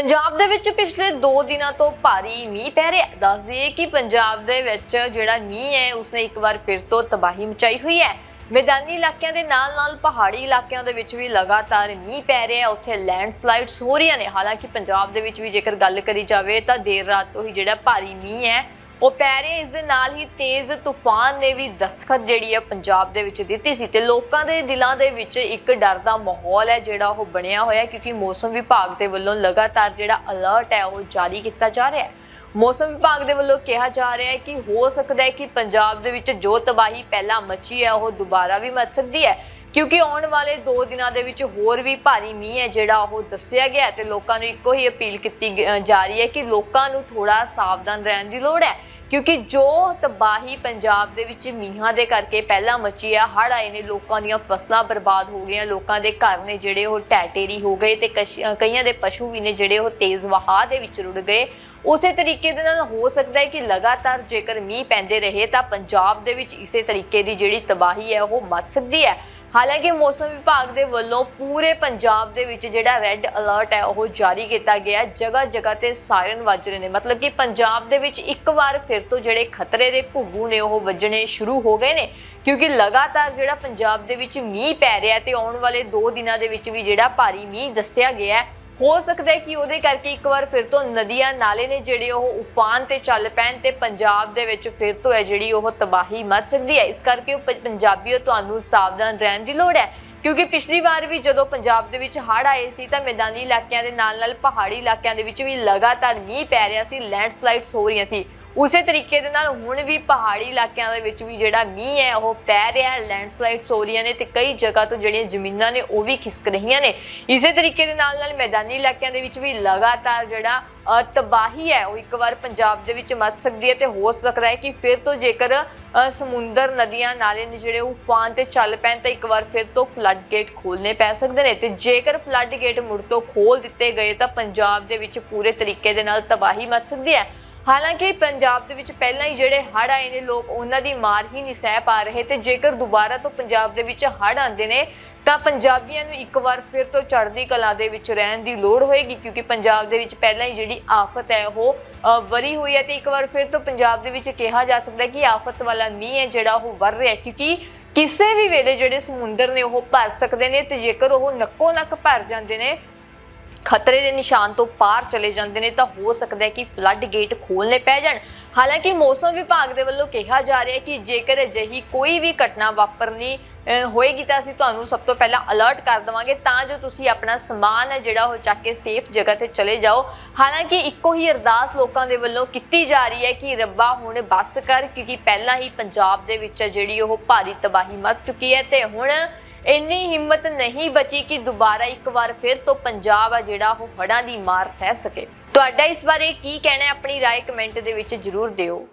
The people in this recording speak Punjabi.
ਪੰਜਾਬ ਦੇ ਵਿੱਚ ਪਿਛਲੇ 2 ਦਿਨਾਂ ਤੋਂ ਭਾਰੀ ਮੀਂਹ ਪੈ ਰਿਹਾ ਹੈ। ਦੱਸ ਦਈਏ ਕਿ ਪੰਜਾਬ ਦੇ ਵਿੱਚ ਜਿਹੜਾ ਮੀਂਹ ਹੈ, ਉਸਨੇ ਇੱਕ ਵਾਰ ਫਿਰ ਤੋਂ ਤਬਾਹੀ ਮਚਾਈ ਹੋਈ ਹੈ। ਮੈਦਾਨੀ ਇਲਾਕਿਆਂ ਦੇ ਨਾਲ-ਨਾਲ ਪਹਾੜੀ ਇਲਾਕਿਆਂ ਦੇ ਵਿੱਚ ਵੀ ਲਗਾਤਾਰ ਮੀਂਹ ਪੈ ਰਿਹਾ ਹੈ। ਉੱਥੇ ਲੈਂਡਸਲਾਈਡਸ ਹੋ ਰਹੀਆਂ ਨੇ। ਹਾਲਾਂਕਿ ਪੰਜਾਬ ਦੇ ਵਿੱਚ ਵੀ ਜੇਕਰ ਗੱਲ ਕਰੀ ਜਾਵੇ ਤਾਂ ਦੇਰ ਰਾਤ ਤੋਂ ਹੀ ਜਿਹੜਾ ਭਾਰੀ ਮੀਂਹ ਹੈ ਉਹ ਪੈ ਰਿਹਾ ਇਸ ਦੇ ਨਾਲ ਹੀ ਤੇਜ਼ ਤੂਫਾਨ ਨੇ ਵੀ ਦਸਤਖਤ ਜਿਹੜੀ ਹੈ ਪੰਜਾਬ ਦੇ ਵਿੱਚ ਦਿੱਤੀ ਸੀ ਤੇ ਲੋਕਾਂ ਦੇ ਦਿਲਾਂ ਦੇ ਵਿੱਚ ਇੱਕ ਡਰ ਦਾ ਮਾਹੌਲ ਹੈ ਜਿਹੜਾ ਉਹ ਬਣਿਆ ਹੋਇਆ ਕਿਉਂਕਿ ਮੌਸਮ ਵਿਭਾਗ ਦੇ ਵੱਲੋਂ ਲਗਾਤਾਰ ਜਿਹੜਾ ਅਲਰਟ ਹੈ ਉਹ ਜਾਰੀ ਕੀਤਾ ਜਾ ਰਿਹਾ ਹੈ। ਮੌਸਮ ਵਿਭਾਗ ਦੇ ਵੱਲੋਂ ਕਿਹਾ ਜਾ ਰਿਹਾ ਹੈ ਕਿ ਹੋ ਸਕਦਾ ਹੈ ਕਿ ਪੰਜਾਬ ਦੇ ਵਿੱਚ ਜੋ ਤਬਾਹੀ ਪਹਿਲਾਂ ਮਚੀ ਹੈ, ਉਹ ਦੁਬਾਰਾ ਵੀ ਮਚ ਸਕਦੀ ਹੈ। ਕਿਉਂਕਿ ਆਉਣ ਵਾਲੇ 2 ਦਿਨਾਂ ਦੇ ਵਿੱਚ ਹੋਰ ਵੀ ਭਾਰੀ ਮੀਂਹ ਹੈ ਜਿਹੜਾ ਉਹ ਦੱਸਿਆ ਗਿਆ ਹੈ ਤੇ ਲੋਕਾਂ ਨੂੰ ਇੱਕੋ ਹੀ ਅਪੀਲ ਕੀਤੀ ਜਾ ਰਹੀ ਹੈ ਕਿ ਲੋਕਾਂ ਨੂੰ ਥੋੜਾ ਸਾਵਧਾਨ ਰਹਿਣ ਦੀ ਲੋੜ ਹੈ। ਕਿਉਂਕਿ ਜੋ ਤਬਾਹੀ ਪੰਜਾਬ ਦੇ ਵਿੱਚ ਮੀਂਹਾਂ ਦੇ ਕਰਕੇ ਪਹਿਲਾਂ ਮਚੀ ਆ, ਹੜ੍ਹ ਆਏ ਨੇ, ਲੋਕਾਂ ਦੀਆਂ ਫਸਲਾਂ ਬਰਬਾਦ ਹੋ ਗਈਆਂ, ਲੋਕਾਂ ਦੇ ਘਰ ਨੇ ਜਿਹੜੇ ਉਹ ਢਹਿ ਢੇਰੀ ਹੋ ਗਏ ਤੇ ਕਸ਼- ਕਈਆਂ ਦੇ ਪਸ਼ੂ ਵੀ ਨੇ ਜਿਹੜੇ ਉਹ ਤੇਜ਼ ਵਹਾਅ ਦੇ ਵਿੱਚ ਰੁੜ ਗਏ। ਉਸੇ ਤਰੀਕੇ ਦੇ ਨਾਲ ਹੋ ਸਕਦਾ ਹੈ ਕਿ ਲਗਾਤਾਰ ਜੇਕਰ ਮੀਂਹ ਪੈਂਦੇ ਰਹੇ ਤਾਂ ਪੰਜਾਬ ਦੇ ਵਿੱਚ ਇਸੇ ਤਰੀਕੇ ਦੀ ਜਿਹੜੀ ਤਬਾਹੀ ਹੈ ਉਹ ਮਚ ਸਕਦੀ ਹੈ। ਹਾਲਾਂਕਿ ਮੌਸਮ ਵਿਭਾਗ ਦੇ ਵੱਲੋਂ ਪੂਰੇ ਪੰਜਾਬ ਦੇ ਵਿੱਚ ਜਿਹੜਾ ਰੈੱਡ ਅਲਰਟ ਹੈ, ਉਹ ਜਾਰੀ ਕੀਤਾ ਗਿਆ ਜਗ੍ਹਾ ਜਗ੍ਹਾ ਤੇ ਸਾਇਰਨ ਵੱਜ ਰਹੇ ਨੇ। ਮਤਲਬ ਕਿ ਪੰਜਾਬ ਦੇ ਵਿੱਚ ਇੱਕ ਵਾਰ ਫਿਰ ਤੋਂ ਜਿਹੜੇ ਖਤਰੇ ਦੇ ਘੁੱਗੂ ਨੇ, ਉਹ ਵੱਜਣੇ ਸ਼ੁਰੂ ਹੋ ਗਏ ਨੇ। ਕਿਉਂਕਿ ਲਗਾਤਾਰ ਜਿਹੜਾ ਪੰਜਾਬ ਦੇ ਵਿੱਚ ਮੀਂਹ ਪੈ ਰਿਹਾ ਹੈ ਤੇ ਆਉਣ ਵਾਲੇ 2 ਦਿਨਾਂ ਦੇ ਵਿੱਚ ਵੀ ਜਿਹੜਾ ਭਾਰੀ ਮੀਂਹ ਦੱਸਿਆ ਗਿਆ ਹੈ ਹੋ ਸਕਦਾ ਹੈ ਕਿ ਉਹਦੇ ਕਰਕੇ ਇੱਕ ਵਾਰ ਫਿਰ ਤੋਂ ਨਦੀਆਂ ਨਾਲੇ ਨੇ ਜਿਹੜੇ ਉਹ ਉਫਾਨ ਤੇ ਚੱਲ ਪੈਣ ਤੇ ਪੰਜਾਬ ਦੇ ਵਿੱਚ ਫਿਰ ਤੋਂ ਹੈ ਜਿਹੜੀ ਉਹ ਤਬਾਹੀ ਮਚ ਸਕਦੀ ਹੈ। ਇਸ ਕਰਕੇ ਉਹ ਪ- ਪੰਜਾਬੀਓ ਤੁਹਾਨੂੰ ਸਾਵਧਾਨ ਰਹਿਣ ਦੀ ਲੋੜ ਹੈ। ਕਿਉਂਕਿ ਪਿਛਲੀ ਵਾਰ ਵੀ ਜਦੋਂ ਪੰਜਾਬ ਦੇ ਵਿੱਚ ਹੜ੍ਹ ਆਏ ਸੀ ਤਾਂ ਮੈਦਾਨੀ ਇਲਾਕਿਆਂ ਦੇ ਨਾਲ ਨਾਲ ਪਹਾੜੀ ਇਲਾਕਿਆਂ ਦੇ ਵਿੱਚ ਵੀ ਲਗਾਤਾਰ ਮੀਂਹ ਪੈ ਰਿਹਾ ਸੀ, ਲੈਂਡਸਲਾਈਡਸ ਹੋ ਰਹੀਆਂ ਸੀ। ਉਸੇ ਤਰੀਕੇ ਦੇ ਨਾਲ ਹੁਣ ਵੀ ਪਹਾੜੀ ਇਲਾਕਿਆਂ ਦੇ ਵਿੱਚ ਵੀ ਜਿਹੜਾ ਮੀਂਹ ਹੈ, ਉਹ ਪੈ ਰਿਹਾ ਹੈ ਲੈਂਡਸਲਾਈਡਸ ਹੋ ਰਹੀਆਂ ਨੇ ਤੇ ਕਈ ਜਗ੍ਹਾ ਤੋਂ ਜਿਹੜੀਆਂ ਜ਼ਮੀਨਾਂ ਨੇ, ਉਹ ਵੀ ਖਿਸਕ ਰਹੀਆਂ ਨੇ। ਇਸੇ ਤਰੀਕੇ ਦੇ ਨਾਲ ਨਾਲ ਮੈਦਾਨੀ ਇਲਾਕਿਆਂ ਦੇ ਵਿੱਚ ਵੀ ਲਗਾਤਾਰ ਜਿਹੜਾ ਤਬਾਹੀ ਹੈ, ਉਹ ਇੱਕ ਵਾਰ ਪੰਜਾਬ ਦੇ ਵਿੱਚ ਮੱਚ ਸਕਦੀ ਹੈ ਤੇ ਹੋ ਸਕਦਾ ਹੈ ਕਿ ਫਿਰ ਤੋਂ ਜੇਕਰ ਸਮੁੰਦਰ ਨਦੀਆਂ, ਨਾਲੇ ਨੇ ਜਿਹੜੇ ਉਫਾਨ ਤੇ ਚੱਲ ਪੈਣ ਤਾਂ ਇੱਕ ਵਾਰ ਫਿਰ ਤੋਂ ਫਲੱਡ ਗੇਟ ਖੋਲਨੇ ਪੈ ਸਕਦੇ ਨੇ ਤੇ ਜੇਕਰ ਫਲੱਡ ਗੇਟ ਮੁੜ ਤੋਂ ਖੋਲ ਦਿੱਤੇ ਗਏ ਤਾਂ ਪੰਜਾਬ ਦੇ ਵਿੱਚ ਪੂਰੇ ਤਰੀਕੇ ਦੇ ਨਾਲ ਤਬਾਹੀ ਮੱਚ ਸਕਦੀ ਹੈ। ਹਾਲਾਂਕਿ ਪੰਜਾਬ ਦੇ ਵਿੱਚ ਪਹਿਲਾਂ ਹੀ ਜਿਹੜੇ ਹੜ੍ਹ ਆਏ ਨੇ, ਲੋਕ ਉਹਨਾਂ ਦੀ ਮਾਰ ਹੀ ਨਹੀਂ ਸਹਿ ਪਾ ਰਹੇ ਤੇ ਜੇਕਰ ਦੁਬਾਰਾ ਤੋਂ ਪੰਜਾਬ ਦੇ ਵਿੱਚ ਹੜ੍ਹ ਆਉਂਦੇ ਨੇ, ਤਾਂ ਪੰਜਾਬੀਆਂ ਨੂੰ ਇੱਕ ਵਾਰ ਫਿਰ ਤੋਂ ਚੜ੍ਹਦੀ ਕਲਾ ਦੇ ਵਿੱਚ ਰਹਿਣ ਦੀ ਲੋੜ ਹੋਏਗੀ, ਕਿਉਂਕਿ ਪੰਜਾਬ ਦੇ ਵਿੱਚ ਪਹਿਲਾਂ ਹੀ ਜਿਹੜੀ ਆਫਤ ਹੈ ਉਹ ਵਰੀ ਹੋਈ ਹੈ ਤੇ ਇੱਕ ਵਾਰ ਫਿਰ ਤੋਂ ਪੰਜਾਬ ਦੇ ਵਿੱਚ ਕਿਹਾ ਜਾ ਸਕਦਾ ਹੈ ਕਿ ਆਫਤ ਵਾਲਾ ਮੀਂਹ ਹੈ ਜਿਹੜਾ ਉਹ ਵਰ ਰਿਹਾ ਕਿਉਂਕਿ ਕਿਸੇ ਵੀ ਵੇਲੇ ਜਿਹੜੇ ਸਮੁੰਦਰ ਨੇ ਉਹ ਭਰ ਸਕਦੇ ਨੇ ਤੇ ਜੇਕਰ ਉਹ ਨੱਕੋ ਨੱਕ ਭਰ ਜਾਂਦੇ ਨੇ ਖਤਰੇ ਦੇ ਨਿਸ਼ਾਨ ਤੋਂ ਪਾਰ ਚਲੇ ਜਾਂਦੇ ਨੇ, ਤਾਂ ਹੋ ਸਕਦਾ ਹੈ ਕਿ ਫਲੱਡ ਗੇਟ ਖੋਲਨੇ ਪੈ ਜਾਣ। ਹਾਲਾਂਕਿ ਮੌਸਮ ਵਿਭਾਗ ਦੇ ਵੱਲੋਂ ਕਿਹਾ ਜਾ ਰਿਹਾ ਹੈ ਕਿ ਜੇਕਰ ਅਜਿਹੀ ਕੋਈ ਵੀ ਘਟਨਾ ਵਾਪਰਨੀ ਹੋਏਗੀ ਤਾਂ ਅਸੀਂ ਤੁਹਾਨੂੰ ਸਭ ਤੋਂ ਪਹਿਲਾਂ ਅਲਰਟ ਕਰ ਦਵਾਂਗੇ, ਤਾਂ ਜੋ ਤੁਸੀਂ ਆਪਣਾ ਸਮਾਨ ਹੈ ਜਿਹੜਾ ਉਹ ਚੱਕ ਕੇ ਸੇਫ ਜਗ੍ਹਾ ਤੇ ਚਲੇ ਜਾਓ। ਹਾਲਾਂਕਿ ਇੱਕੋ ਹੀ ਅਰਦਾਸ ਲੋਕਾਂ ਦੇ ਵੱਲੋਂ ਕੀਤੀ ਜਾ ਰਹੀ ਹੈ ਕਿ ਰੱਬਾ ਹੁਣ ਬੱਸ ਕਰ, ਕਿਉਂਕਿ ਪਹਿਲਾਂ ਹੀ ਪੰਜਾਬ ਦੇ ਵਿੱਚ ਹੈ ਜਿਹੜੀ ਉਹ ਭਾਰੀ ਤਬਾਹੀ ਮਚ ਚੁੱਕੀ ਹੈ ਤੇ ਹੁਣ ਇੰਨੀ ਹਿੰਮਤ ਨਹੀਂ ਬਚੀ ਕਿ ਦੁਬਾਰਾ ਇੱਕ ਵਾਰ ਫਿਰ ਤੋਂ ਪੰਜਾਬ ਆ ਜਿਹੜਾ ਉਹ ਹੜ੍ਹਾਂ ਦੀ ਮਾਰ ਸਹਿ ਸਕੇ ਤੁਹਾਡਾ ਇਸ ਬਾਰੇ ਕੀ ਕਹਿਣਾ ਹੈ ਆਪਣੀ رائے ਕਮੈਂਟ ਦੇ ਵਿੱਚ ਜਰੂਰ ਦਿਓ